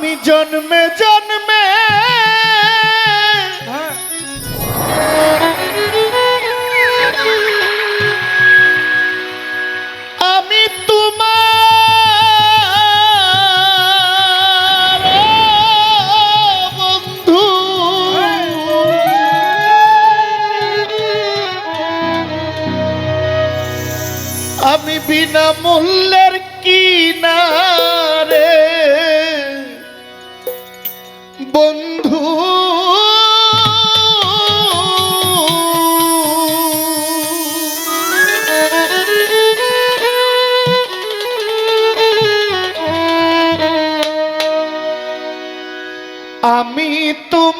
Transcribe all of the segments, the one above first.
আমি জন্মে জন্মে আমি তোমার বন্ধু। আমি বিনামূল্যে আমি তুমি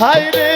হায় রে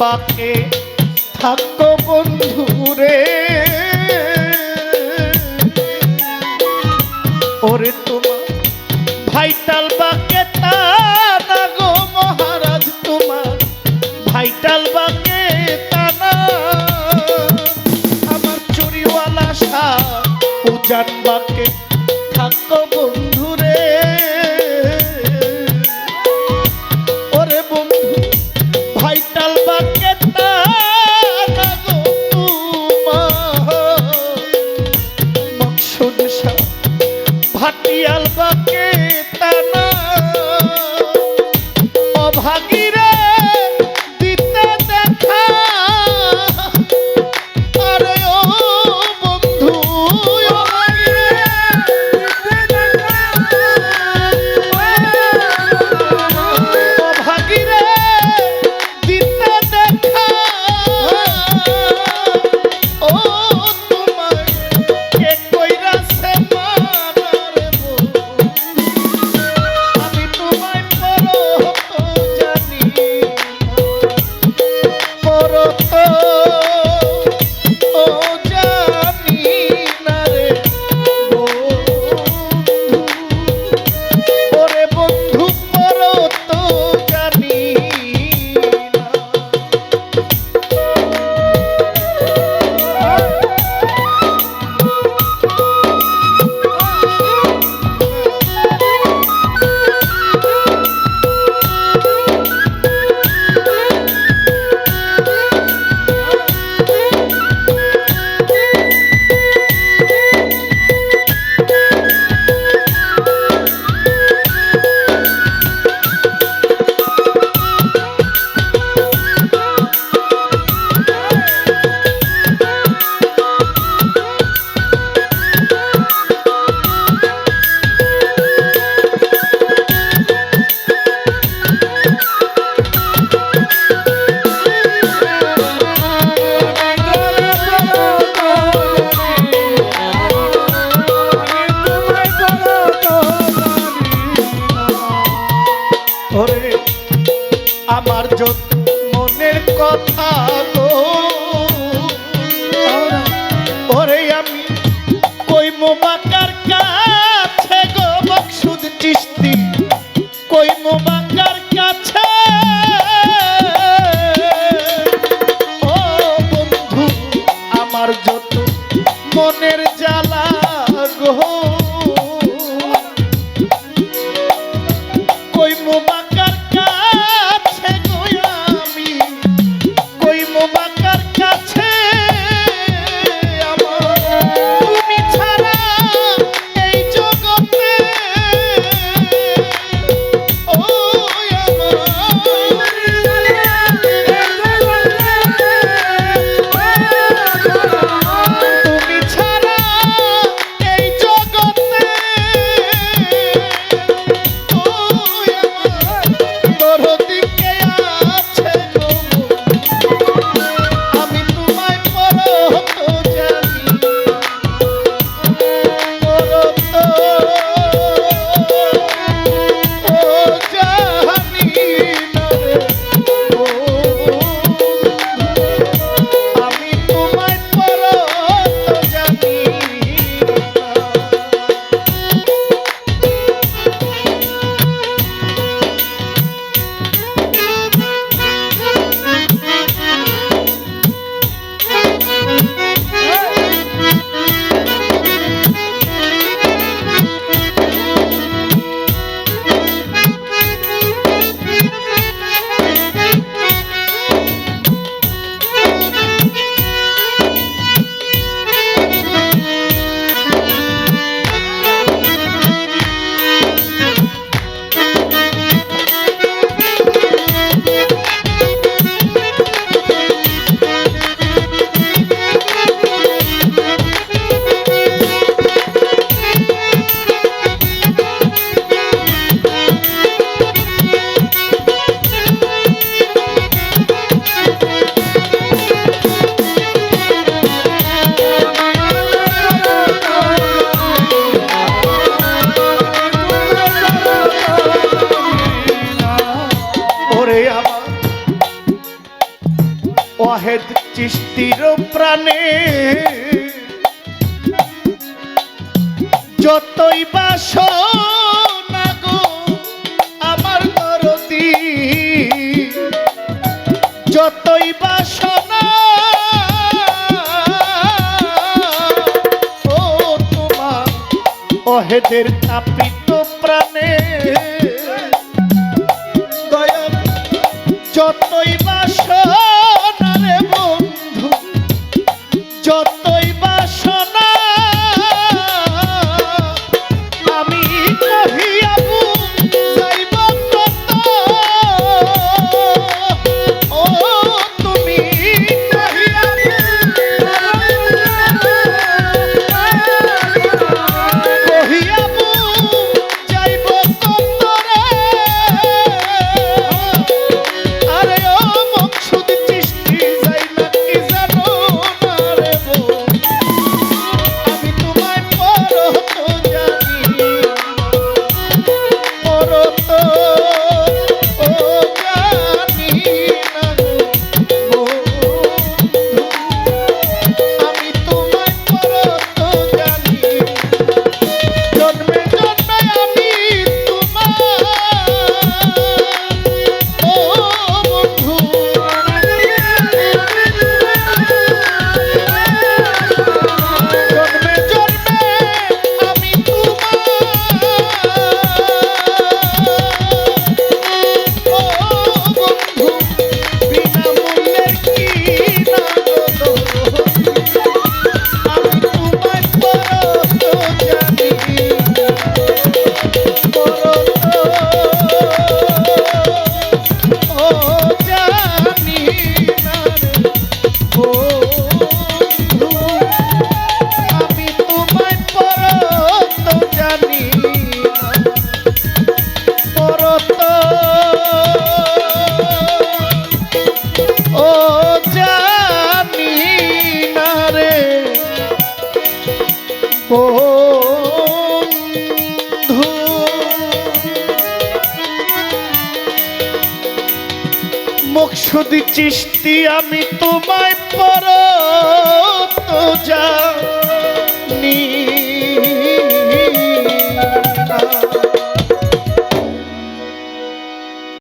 বাকে থাকো বন্ধুরে। ওরে তোমার ভাইটাল বাকে তা গো মহারাজ, তোমার ভাইটাল বাকে তানা। আমার চুরিওয়ালা সা উজান বাকে সৃষ্টির প্রাণে। যতই বাস না আমার দরদি যতই বাস না ও তোমার অহেদের তাপিত Oh. মুখসুদি চিস্তি আমি তোমায় পর তো যা নিয়ে